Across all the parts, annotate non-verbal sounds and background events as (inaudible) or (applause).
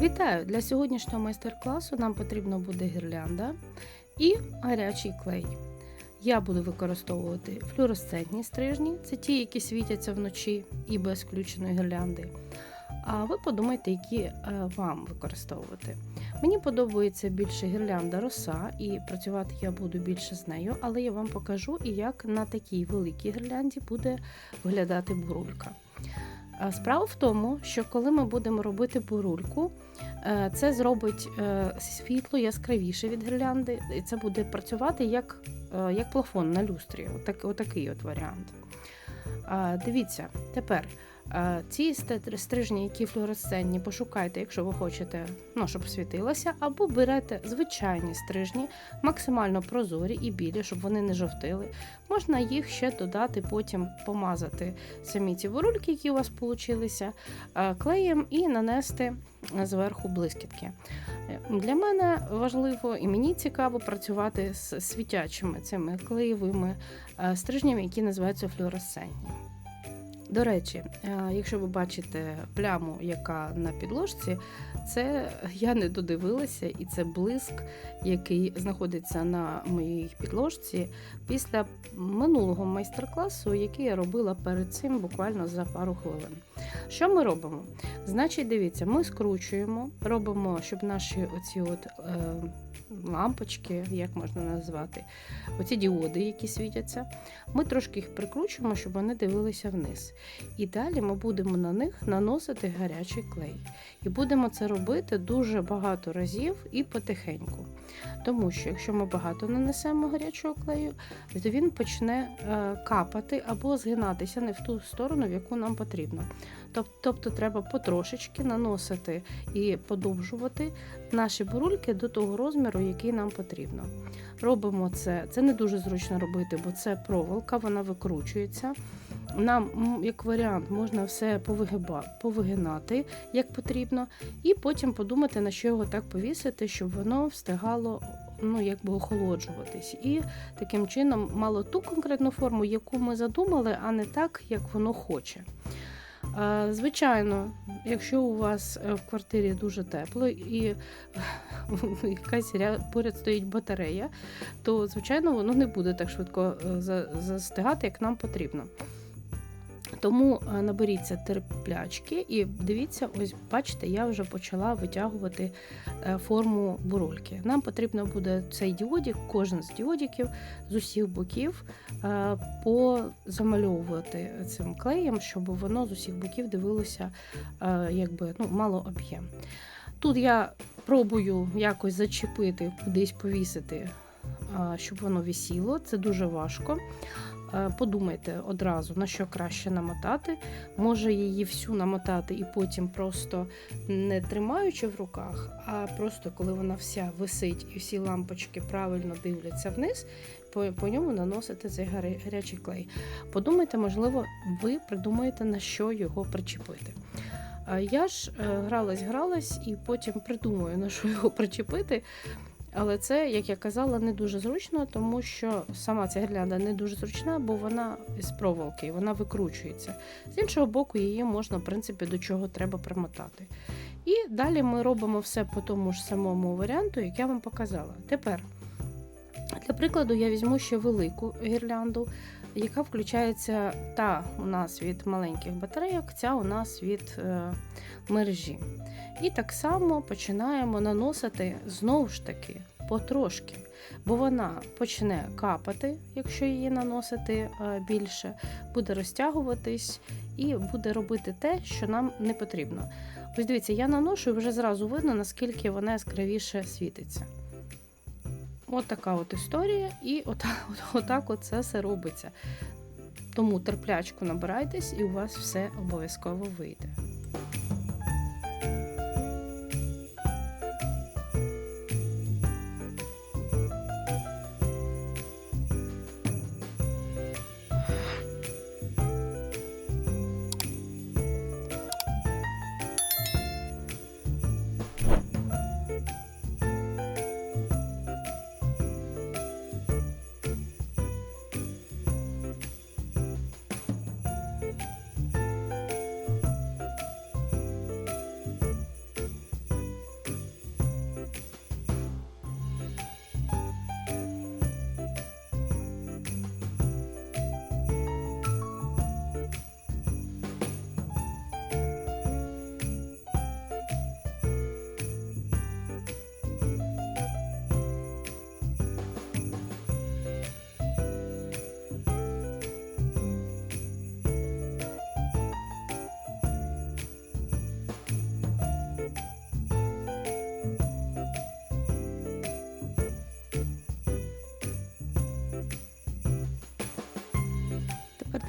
Вітаю! Для сьогоднішнього майстер-класу нам потрібно буде гірлянда і гарячий клей. Я буду використовувати флюоресцентні стрижні, це ті, які світяться вночі і без включеної гірлянди. А ви подумайте, які е, вам використовувати. Мені подобається більше гірлянда роса, і працювати я буду більше з нею, але я вам покажу і як на такій великій гірлянді буде виглядати бурулька. А Справа в тому, що коли ми будемо робити бурульку, е, це зробить е, світло яскравіше від гірлянди, і це буде працювати як, е, як плафон на люстрі. Отак, отакий от варіант. Дивіться, тепер е, ці стет- стрижні, які флуоресцентні, пошукайте, якщо ви хочете, ну, щоб світилося, або берете звичайні стрижні, максимально прозорі і білі, щоб вони не жовтили. Можна їх ще додати, потім помазати самі ці бурульки, які у вас получилися, е, клеєм і нанести зверху блискітки. Е, Для мене важливо і мені цікаво працювати з світячими цими клеєвими е, стрижнями, які називаються флуоресцентні. До речі, е, якщо ви бачите пляму, яка на підложці, це я не додивилася, і це блиск, який знаходиться на моїй підложці після минулого майстер-класу, який я робила перед цим буквально за пару хвилин. Що ми робимо? Значить, дивіться, ми скручуємо, робимо, щоб наші оці от е, лампочки, як можна назвати, оці діоди, які світяться, ми трошки їх прикручуємо, щоб вони дивилися вниз. І далі ми будемо на них наносити гарячий клей. І будемо це робити дуже багато разів і потихеньку. Тому що якщо ми багато нанесемо гарячого клею, то він почне е, капати або згинатися не в ту сторону, в яку нам потрібно. Тобто треба потрошечки наносити і подовжувати наші бурульки до того розміру, який нам потрібно. Робимо це, це не дуже зручно робити, бо це проволока, вона викручується. Нам, як варіант, можна все повигинати як потрібно, і потім подумати, на що його так повісити, щоб воно встигало ну, якби охолоджуватись. І таким чином мало ту конкретну форму, яку ми задумали, а не так, як воно хоче. Звичайно, якщо у вас е, в квартирі дуже тепло і е, (laughs) якась поряд стоїть батарея, то звичайно воно не буде так швидко е, застигати, як нам потрібно. Тому е, наберіться терплячки і дивіться, ось бачите, я вже почала витягувати е, форму бурульки. Нам потрібно буде цей діодік, кожен з діодіків з усіх боків е, позамальовувати цим клеєм, щоб воно з усіх боків дивилося, якби ну, мало об'єм. Тут я пробую якось зачепити, кудись повісити, щоб воно висіло. Це дуже важко. Е, Подумайте одразу, на що краще намотати. Може її всю намотати і потім просто не тримаючи в руках, а просто коли вона вся висить і всі лампочки правильно дивляться вниз, по, по ньому наносити цей гарячий клей. Подумайте, можливо, ви придумаєте, на що його причепити. Я ж е, гралась, гралась і потім придумаю, на що його причепити. Але це, як я казала, не дуже зручно, тому що сама ця гірлянда не дуже зручна, бо вона з проволоки, вона викручується. З іншого боку, її можна, в принципі, до чого треба примотати. І далі ми робимо все по тому ж самому варіанту, як я вам показала. Тепер, для прикладу, я візьму ще велику гірлянду, яка включається та у нас від маленьких батарейок, ця у нас від е, мережі. І так само починаємо наносити знову ж таки потрошки, бо вона почне капати, якщо її наносити е, більше, буде розтягуватись і буде робити те, що нам не потрібно. Ось дивіться, я наношу і вже зразу видно, наскільки вона яскравіше світиться. От така от історія, і отак, (laughs) отак от це все робиться. Тому терплячку набирайтесь, і у вас все обов'язково вийде.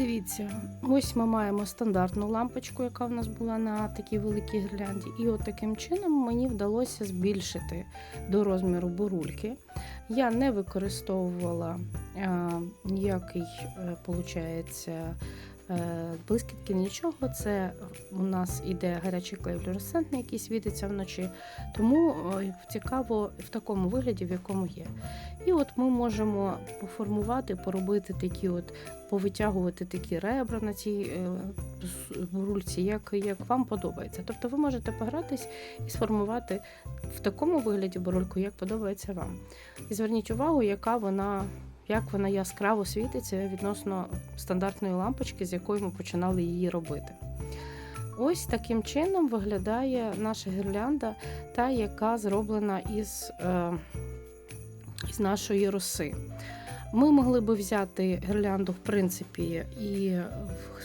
Дивіться, ось ми маємо стандартну лампочку, яка в нас була на такій великій гірлянді. І от таким чином мені вдалося збільшити до розміру бурульки. Я не використовувала е, ніякий, виходить, е, блискітки, нічого. Це у нас іде гарячий клей флюоресцентний, який світиться вночі. Тому е, цікаво в такому вигляді, в якому є. І от ми можемо поформувати, поробити такі от, повитягувати такі ребра на цій е, бурульці, як, як вам подобається. Тобто ви можете погратись і сформувати в такому вигляді бурульку, як подобається вам. І зверніть увагу, яка вона. Як вона яскраво світиться відносно стандартної лампочки, з якої ми починали її робити. Ось таким чином виглядає наша гірлянда, та яка зроблена із, е, із нашої роси. Ми могли би взяти гірлянду, в принципі, і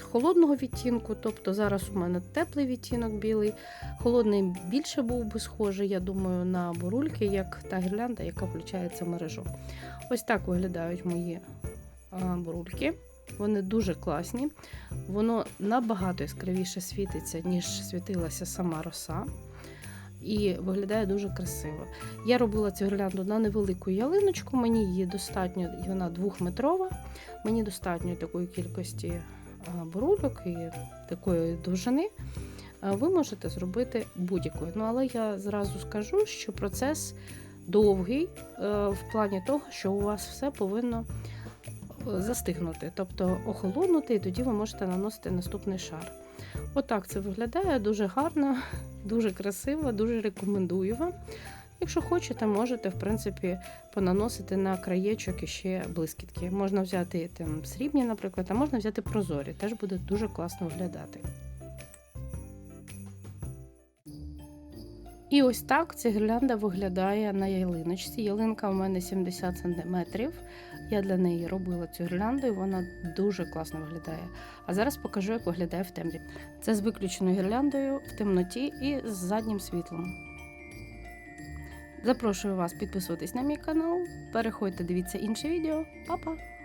в холодного відтінку, тобто зараз у мене теплий відтінок білий, холодний більше був би схожий, я думаю, на бурульки, як та гірлянда, яка включається в мережу. Ось так виглядають мої бурульки. Вони дуже класні. Воно набагато яскравіше світиться, ніж світилася сама роса. І виглядає дуже красиво. Я робила цю гірлянду на невелику ялиночку, мені її достатньо, і вона двохметрова. Мені достатньо такої кількості бурульок і такої довжини. Ви можете зробити будь-якою. Ну, але я зразу скажу, що процес довгий е, в плані того, що у вас все повинно застигнути, тобто охолонути, і тоді ви можете наносити наступний шар. Отак це виглядає дуже гарно, (laughs) дуже красиво, дуже рекомендую вам. Якщо хочете, можете, в принципі, понаносити на краєчок іще блискітки. Можна взяти там, срібні, наприклад, а можна взяти прозорі, теж буде дуже класно виглядати. І ось так ця гірлянда виглядає на ялиночці. Ялинка у мене 70 см. Я для неї робила цю гірлянду, і вона дуже класно виглядає. А зараз покажу, як виглядає в темрі. Це з виключеною гірляндою в темноті і з заднім світлом. Запрошую вас підписуватись на мій канал. Переходьте, дивіться інше відео. Па-па!